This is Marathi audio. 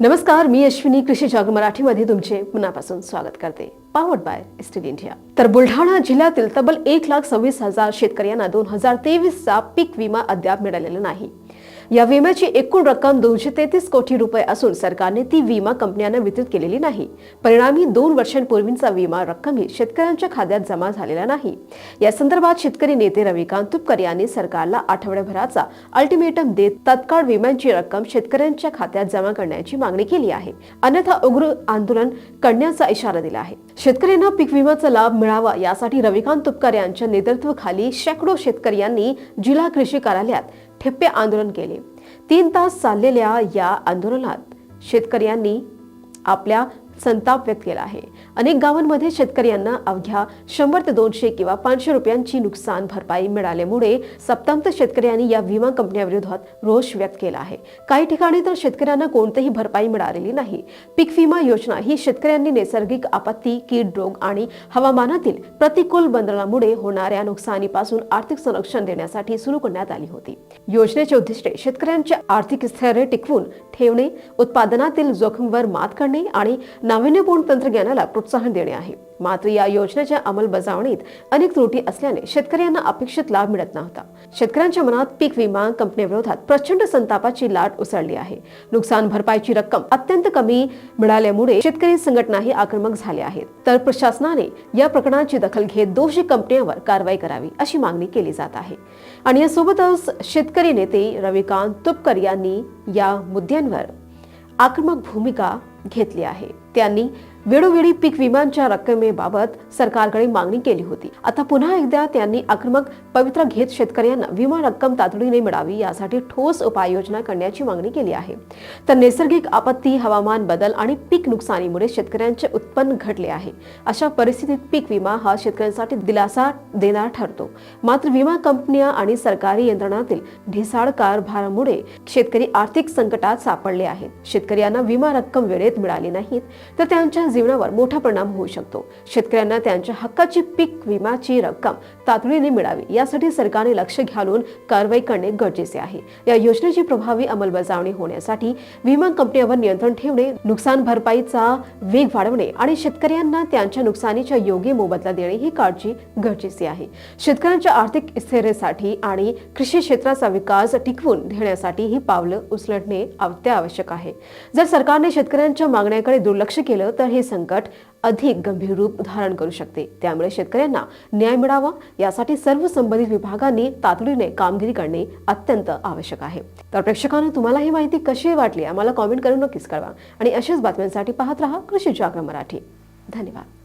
नमस्कार मी अश्विनी कृषी जग मराठीमध्ये तुमचे मनापासून स्वागत करते. पावर्ड बाय स्टील इंडिया तर बुलढाणा जिल्ह्यातील तब्बल एक लाख सव्वीस हजार शेतकऱ्यांना दोन हजार तेवीसचा पीक विमा अद्याप मिळालेला नाही. या विम्याची एकूण रक्कम दोनशे तेहतीस कोटी रुपये असून सरकारने ती विमा कंपन्यांना वितरित केलेली नाही. परिणामी दोन वर्षांपूर्वींचा विमा रक्कमही शेतकऱ्यांच्या खात्यात जमा झालेला नाही. या संदर्भात शेतकरी नेते रविकांत तुपकर यांनी सरकारला आठवड्याभराचा अल्टिमेटम देत तत्काळ विम्यांची रक्कम शेतकऱ्यांच्या खात्यात जमा करण्याची मागणी केली आहे. अन्यथा उग्र आंदोलन करण्याचा इशारा दिला आहे. शेतकऱ्यांना पीक विम्याचा लाभ मिळावा यासाठी रविकांत तुपकर यांच्या नेतृत्वाखाली शेकडो शेतकऱ्यांनी जिल्हा कृषी कार्यालयात ठेप्पे आंदोलन केले. तीन तास चाललेल्या या आंदोलनात शेतकऱ्यांनी आपल्या संताप व्यक्त केला आहे. अनेक गावांमध्ये शेतकऱ्यांना अवघ्या शंभर ते दोनशे किंवा पाचशे रुपयांची नुकसान भरपाई मिळाल्यामुळे सप्तांत शेतकऱ्यांनी या विमा कंपन्याविरोधात रोष व्यक्त केला आहे. काही ठिकाणी तर शेतकऱ्यांना कोणतीही भरपाई मिळालेली नाही. पीक विमा योजना ही शेतकऱ्यांनी नैसर्गिक आपत्ती कीड रोग आणि हवामानातील प्रतिकूल बदलामुळे होणाऱ्या नुकसानीपासून आर्थिक संरक्षण देण्यासाठी सुरू करण्यात आली होती. योजनेचे उद्दिष्टे शेतकऱ्यांचे आर्थिक स्थैर्य टिकवून ठेवणे उत्पादनातील जोखमीवर मात करणे आणि नाविन्यपूर्ण तंत्रज्ञानाला प्रोत्साहन देणे आहे. मात्र या योजनेच्या अंमलबजावणीत अनेक त्रुटी असल्याने शेतकऱ्यांना अपेक्षित लाभ मिळत नव्हता. शेतकऱ्यांच्या मनात पीक विमा कंपनीविरोधात प्रचंड संतापाची लाट उसळली आहे. नुकसान भरपाईची रक्कम अत्यंत कमी मिळाल्यामुळे शेतकरी संघटनाही आक्रमक झाले आहेत. तर प्रशासनाने या प्रकरणाची दखल घेत दोषी कंपन्यांवर कारवाई करावी अशी मागणी केली जात आहे. आणि यासोबतच शेतकरी नेते रविकांत तुपकर यांनी या मुद्द्यांवर आक्रमक भूमिका घेतली आहे. त्यांनी वेळोवेळी पीक विम्यांच्या रकमेबाबत सरकारकडे मागणी केली होती. आता पुन्हा एकदा त्यांनी आक्रमक पवित्र घेत शेतकऱ्यांना विमा रक्कम तातडीने मिळावी यासाठी ठोस उपाययोजना करण्याची मागणी केली आहे. तर नैसर्गिक आपत्ती हवामान बदल आणि पीक नुकसानीमुळे शेतकऱ्यांचे उत्पन्न घटले आहे. अशा परिस्थितीत पीक विमा हा शेतकऱ्यांसाठी दिलासा देणार ठरतो. मात्र विमा कंपन्या आणि सरकारी यंत्रणातील ढिसाळ कारभारामुळे शेतकरी आर्थिक संकटात सापडले आहेत. शेतकऱ्यांना विमा रक्कम वेळेत मिळाली नाहीत. तर त्यांच्या जीवनावर मोठा परिणाम होऊ शकतो. शेतकऱ्यांना त्यांच्या हक्काची पीक विम्याची रक्कम तातडीने मिळावी यासाठी सरकारने लक्ष घालून कारवाई करणे गरजेचे आहे. या योजनेची प्रभावी अंमलबजावणी होण्यासाठी विमा कंपन्यांवर नियंत्रण ठेवणे नुकसान भरपाईचा वेग वाढवणे आणि शेतकऱ्यांना त्यांच्या नुकसानीच्या योग्य मोबदला देणे ही काळजी गरजेची आहे. शेतकऱ्यांच्या आर्थिक स्थिरतेसाठी आणि कृषी क्षेत्राचा विकास टिकवून ठेवण्यासाठी ही पावलं उचलणे अत्यावश्यक आहे. जर सरकारने शेतकऱ्यांच्या मागण्याकडे दुर्लक्ष केलं तर हे संकट अधिक गंभीर रूप धारण करू शकते. त्यामुळे शेतकऱ्यांना न्याय मिळावा यासाठी सर्व संबंधित विभागांनी तातडीने कामगिरी करणे अत्यंत आवश्यक आहे. तर प्रेक्षकांना तुम्हाला ही माहिती कशी वाटली? आम्हाला कॉमेंट करून नक्कीच कळवा. आणि अशाच बातम्यांसाठी पाहत रहा कृषी जागर मराठी. धन्यवाद.